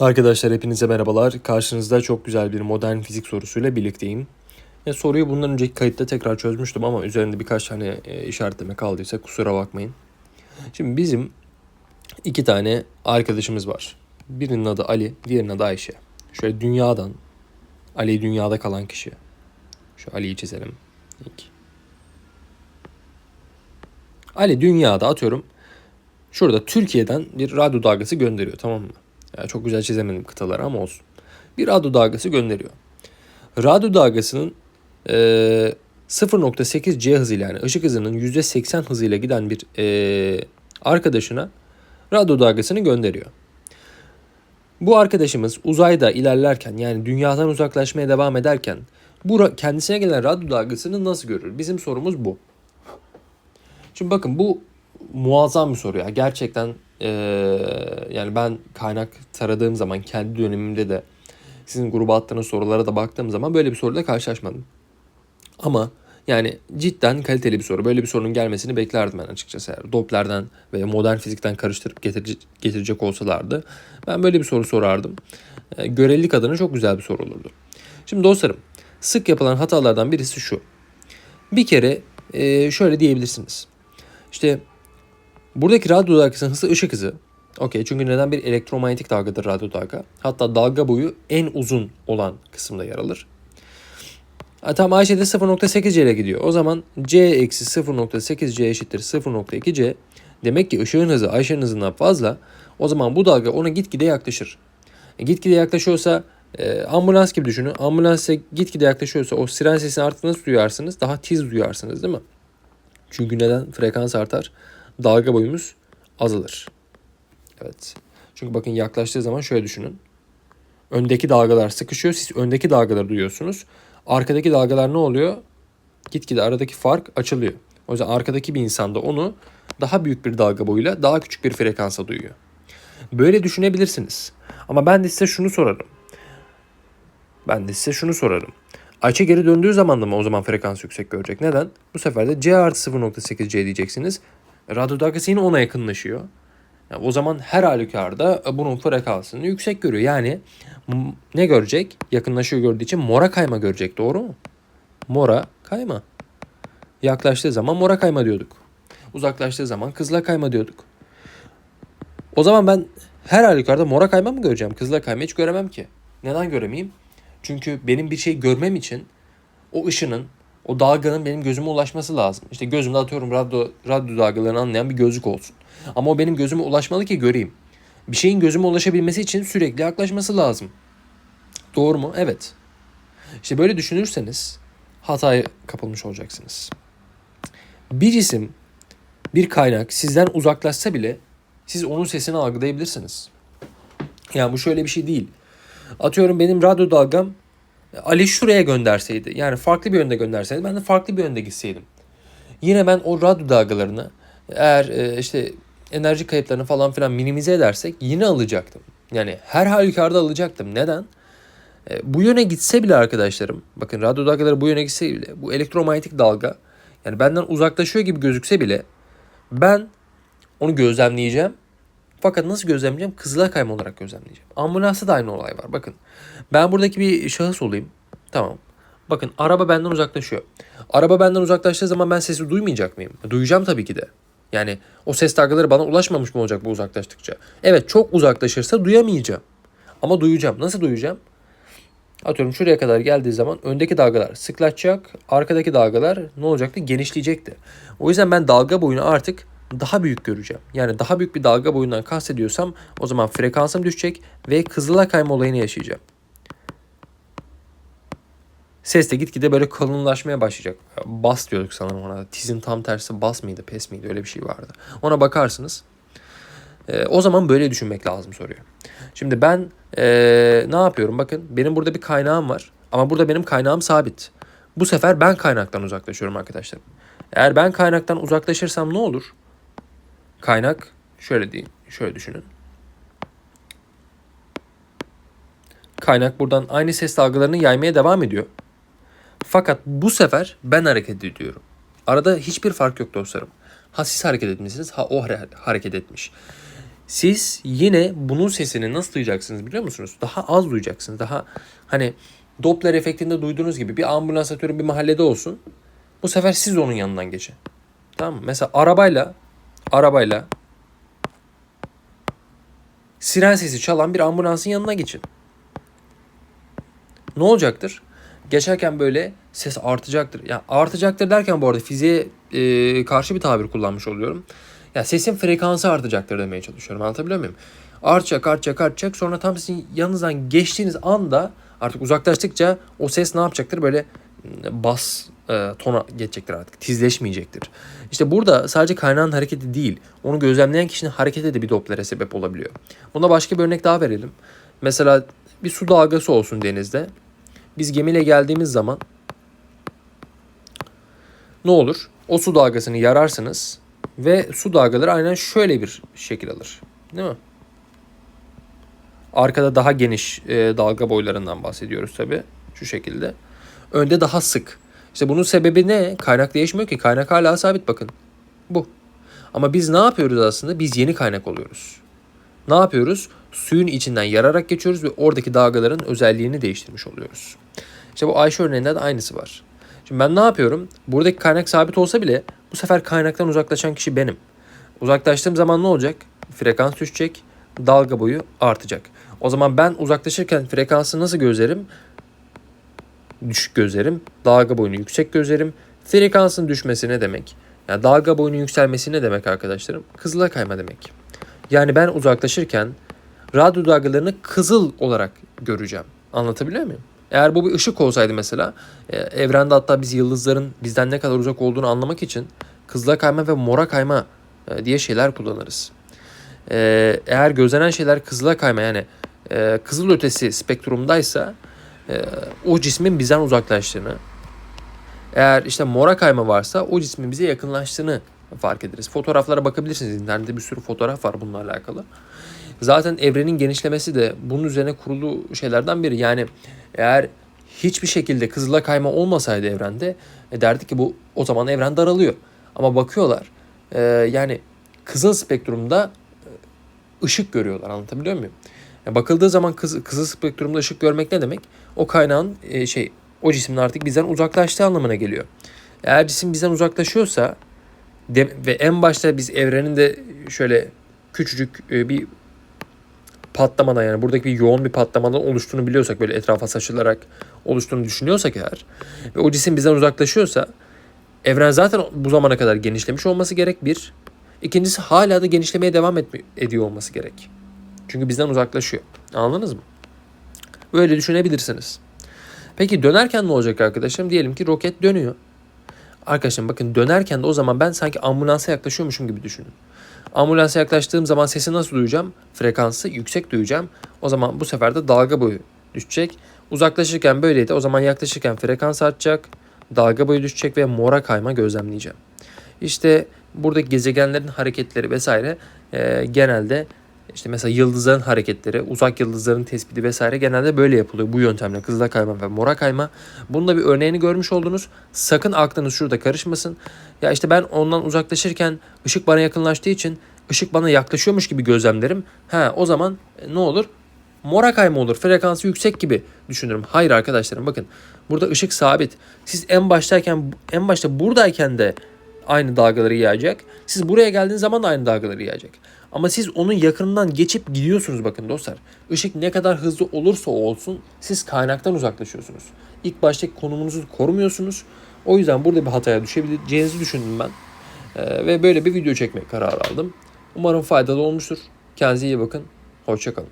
Arkadaşlar hepinize merhabalar. Karşınızda çok güzel bir modern fizik sorusuyla birlikteyim. E, soruyu bundan önceki kayıtta tekrar çözmüştüm ama üzerinde birkaç tane e, işaretleme kaldıysa kusura bakmayın. Şimdi bizim iki tane arkadaşımız var. Birinin adı Ali, diğerinin adı Ayşe. Şöyle dünyadan, Ali dünyada kalan kişi. Şu Ali'yi çizelim. İlk. Ali dünyada atıyorum şurada Türkiye'den bir radyo dalgası gönderiyor tamam mı? Yani çok güzel çizemedim kıtaları ama olsun. Bir radyo dalgası gönderiyor. Radyo dalgasının e, 0.8 c hızıyla yani ışık hızının %80 hızıyla giden bir e, arkadaşına radyo dalgasını gönderiyor. Bu arkadaşımız uzayda ilerlerken yani dünyadan uzaklaşmaya devam ederken bu kendisine gelen radyo dalgasını nasıl görür? Bizim sorumuz bu. Şimdi bakın bu muazzam bir soru ya. Gerçekten eee, yani ben kaynak taradığım zaman kendi dönemimde de sizin gruba attığınız sorulara da baktığım zaman böyle bir soruyla karşılaşmadım. Ama yani cidden kaliteli bir soru. Böyle bir sorunun gelmesini beklerdim ben açıkçası. Eğer Doppler'den veya modern fizikten karıştırıp getirecek, getirecek olsalardı ben böyle bir soru sorardım. E, görelilik adına çok güzel bir soru olurdu. Şimdi dostlarım sık yapılan hatalardan birisi şu. Bir kere e, şöyle diyebilirsiniz. İşte buradaki radyo dalgasının hızı ışık hızı. Okey çünkü neden bir elektromanyetik dalgadır radyo dalga. Hatta dalga boyu en uzun olan kısımda yer alır. Ha, Tam Ayşe'de 0.8 C ile gidiyor. O zaman C eksi 0.8 C eşittir 0.2 C. Demek ki ışığın hızı Ayşe'nin hızından fazla. O zaman bu dalga ona gitgide yaklaşır. E, gitgide yaklaşıyorsa e, ambulans gibi düşünün. Ambulans size gitgide yaklaşıyorsa o siren sesini artık nasıl duyarsınız? Daha tiz duyarsınız değil mi? Çünkü neden? Frekans artar. Dalga boyumuz azalır. Evet. Çünkü bakın yaklaştığı zaman şöyle düşünün. Öndeki dalgalar sıkışıyor. Siz öndeki dalgaları duyuyorsunuz. Arkadaki dalgalar ne oluyor? Gitgide aradaki fark açılıyor. O yüzden arkadaki bir insan da onu daha büyük bir dalga boyuyla daha küçük bir frekansa duyuyor. Böyle düşünebilirsiniz. Ama ben de size şunu sorarım. Ben de size şunu sorarım. Ayça geri döndüğü zaman da mı o zaman frekans yüksek görecek? Neden? Bu sefer de C artı 0.8 C diyeceksiniz. Radyo dalgası yine ona yakınlaşıyor. Yani o zaman her halükarda bunun frekansını yüksek görüyor. Yani ne görecek? Yakınlaşıyor gördüğü için mora kayma görecek. Doğru mu? Mora kayma. Yaklaştığı zaman mora kayma diyorduk. Uzaklaştığı zaman kızla kayma diyorduk. O zaman ben her halükarda mora kayma mı göreceğim? Kızla kayma hiç göremem ki. Neden göremeyeyim? Çünkü benim bir şey görmem için o ışının, o dalganın benim gözüme ulaşması lazım. İşte gözümde atıyorum radyo, radyo dalgalarını anlayan bir gözlük olsun. Ama o benim gözüme ulaşmalı ki göreyim. Bir şeyin gözüme ulaşabilmesi için sürekli yaklaşması lazım. Doğru mu? Evet. İşte böyle düşünürseniz hataya kapılmış olacaksınız. Bir cisim, bir kaynak sizden uzaklaşsa bile siz onun sesini algılayabilirsiniz. Yani bu şöyle bir şey değil. Atıyorum benim radyo dalgam Ali şuraya gönderseydi. Yani farklı bir yönde gönderseydi ben de farklı bir yönde gitseydim. Yine ben o radyo dalgalarını eğer e, işte enerji kayıplarını falan filan minimize edersek yine alacaktım. Yani her halükarda alacaktım. Neden? E, bu yöne gitse bile arkadaşlarım bakın radyo dalgaları bu yöne gitse bile bu elektromanyetik dalga yani benden uzaklaşıyor gibi gözükse bile ben onu gözlemleyeceğim. Fakat nasıl gözlemleyeceğim? Kızılay kayma olarak gözlemleyeceğim. Ambulansta da aynı olay var. Bakın ben buradaki bir şahıs olayım. Tamam. Bakın araba benden uzaklaşıyor. Araba benden uzaklaştığı zaman ben sesi duymayacak mıyım? Duyacağım tabii ki de. Yani o ses dalgaları bana ulaşmamış mı olacak bu uzaklaştıkça? Evet çok uzaklaşırsa duyamayacağım. Ama duyacağım. Nasıl duyacağım? Atıyorum şuraya kadar geldiği zaman öndeki dalgalar sıklaşacak, arkadaki dalgalar ne olacaktı? Genişleyecekti. O yüzden ben dalga boyunu artık daha büyük göreceğim. Yani daha büyük bir dalga boyundan kastediyorsam o zaman frekansım düşecek ve kızıla kayma olayını yaşayacağım. Ses de gitgide böyle kalınlaşmaya başlayacak. Bas diyorduk sanırım ona. Tizin tam tersi bas mıydı, pes miydi öyle bir şey vardı. Ona bakarsınız. Ee, o zaman böyle düşünmek lazım soruyor. Şimdi ben ee, ne yapıyorum? Bakın benim burada bir kaynağım var. Ama burada benim kaynağım sabit. Bu sefer ben kaynaktan uzaklaşıyorum arkadaşlar. Eğer ben kaynaktan uzaklaşırsam ne olur? Kaynak şöyle diyeyim, şöyle düşünün. Kaynak buradan aynı ses dalgalarını yaymaya devam ediyor. Fakat bu sefer ben hareket ediyorum. Arada hiçbir fark yok dostlarım. Ha siz hareket etmişsiniz, ha o hare- hareket etmiş. Siz yine bunun sesini nasıl duyacaksınız biliyor musunuz? Daha az duyacaksınız. Daha hani Doppler efektinde duyduğunuz gibi bir ambulans atıyorum bir mahallede olsun. Bu sefer siz onun yanından geçin. Tamam mı? Mesela arabayla arabayla siren sesi çalan bir ambulansın yanına geçin. Ne olacaktır? Geçerken böyle ses artacaktır. Ya artacaktır derken bu arada fiziğe e, karşı bir tabir kullanmış oluyorum. Ya sesin frekansı artacaktır demeye çalışıyorum. Anlatabiliyor muyum? Artacak, artacak, artacak. Sonra tam sizin yanınızdan geçtiğiniz anda artık uzaklaştıkça o ses ne yapacaktır? Böyle e, bas e, tona geçecektir artık. Tizleşmeyecektir. İşte burada sadece kaynağın hareketi değil, onu gözlemleyen kişinin hareketi de bir Doppler'e sebep olabiliyor. Buna başka bir örnek daha verelim. Mesela bir su dalgası olsun denizde. Biz gemiyle geldiğimiz zaman ne olur? O su dalgasını yararsınız ve su dalgaları aynen şöyle bir şekil alır. Değil mi? Arkada daha geniş e, dalga boylarından bahsediyoruz tabi. Şu şekilde. Önde daha sık. İşte bunun sebebi ne? Kaynak değişmiyor ki. Kaynak hala sabit bakın. Bu. Ama biz ne yapıyoruz aslında? Biz yeni kaynak oluyoruz. Ne yapıyoruz? Suyun içinden yararak geçiyoruz ve oradaki dalgaların özelliğini değiştirmiş oluyoruz. İşte bu Ayşe örneğinde de aynısı var. Şimdi ben ne yapıyorum? Buradaki kaynak sabit olsa bile bu sefer kaynaktan uzaklaşan kişi benim. Uzaklaştığım zaman ne olacak? Frekans düşecek, dalga boyu artacak. O zaman ben uzaklaşırken frekansı nasıl gözlerim? Düşük gözlerim, dalga boyunu yüksek gözlerim. Frekansın düşmesi ne demek? Yani dalga boyunun yükselmesi ne demek arkadaşlarım? Kızıla kayma demek. Yani ben uzaklaşırken radyo dalgalarını kızıl olarak göreceğim. Anlatabiliyor muyum? Eğer bu bir ışık olsaydı mesela e, evrende hatta biz yıldızların bizden ne kadar uzak olduğunu anlamak için kızıla kayma ve mora kayma e, diye şeyler kullanırız. E, eğer gözlenen şeyler kızıla kayma yani kızıl ötesi spektrumdaysa o cismin bizden uzaklaştığını eğer işte mora kayma varsa o cismin bize yakınlaştığını fark ederiz. Fotoğraflara bakabilirsiniz. İnternette bir sürü fotoğraf var bununla alakalı. Zaten evrenin genişlemesi de bunun üzerine kurulu şeylerden biri. Yani eğer hiçbir şekilde kızıla kayma olmasaydı evrende e, derdik ki bu o zaman evren daralıyor. Ama bakıyorlar e, yani kızıl spektrumda e, ışık görüyorlar anlatabiliyor muyum? Yani bakıldığı zaman kız, kızıl spektrumda ışık görmek ne demek? O kaynağın e, şey o cismin artık bizden uzaklaştığı anlamına geliyor. Eğer cisim bizden uzaklaşıyorsa de, ve en başta biz evrenin de şöyle küçücük e, bir patlamadan yani buradaki bir yoğun bir patlamadan oluştuğunu biliyorsak böyle etrafa saçılarak oluştuğunu düşünüyorsak eğer ve o cisim bizden uzaklaşıyorsa evren zaten bu zamana kadar genişlemiş olması gerek bir. İkincisi hala da genişlemeye devam etmi- ediyor olması gerek. Çünkü bizden uzaklaşıyor. Anladınız mı? Böyle düşünebilirsiniz. Peki dönerken ne olacak arkadaşlarım? Diyelim ki roket dönüyor. Arkadaşlar bakın dönerken de o zaman ben sanki ambulansa yaklaşıyormuşum gibi düşünün. Ambulansa yaklaştığım zaman sesi nasıl duyacağım? Frekansı yüksek duyacağım. O zaman bu sefer de dalga boyu düşecek. Uzaklaşırken böyleydi. O zaman yaklaşırken frekans artacak. Dalga boyu düşecek ve mora kayma gözlemleyeceğim. İşte buradaki gezegenlerin hareketleri vesaire e, genelde işte mesela yıldızların hareketleri, uzak yıldızların tespiti vesaire genelde böyle yapılıyor bu yöntemle. Kızıla kayma ve mora kayma. Bunun da bir örneğini görmüş oldunuz. Sakın aklınız şurada karışmasın. Ya işte ben ondan uzaklaşırken ışık bana yakınlaştığı için ışık bana yaklaşıyormuş gibi gözlemlerim. Ha o zaman e, ne olur? Mora kayma olur. Frekansı yüksek gibi düşünürüm. Hayır arkadaşlarım bakın. Burada ışık sabit. Siz en baştayken en başta buradayken de aynı dalgaları yayacak. Siz buraya geldiğiniz zaman da aynı dalgaları yayacak. Ama siz onun yakınından geçip gidiyorsunuz bakın dostlar. Işık ne kadar hızlı olursa olsun siz kaynaktan uzaklaşıyorsunuz. İlk baştaki konumunuzu korumuyorsunuz. O yüzden burada bir hataya düşebileceğinizi düşündüm ben. Ee, ve böyle bir video çekmek kararı aldım. Umarım faydalı olmuştur. Kendinize iyi bakın. Hoşçakalın.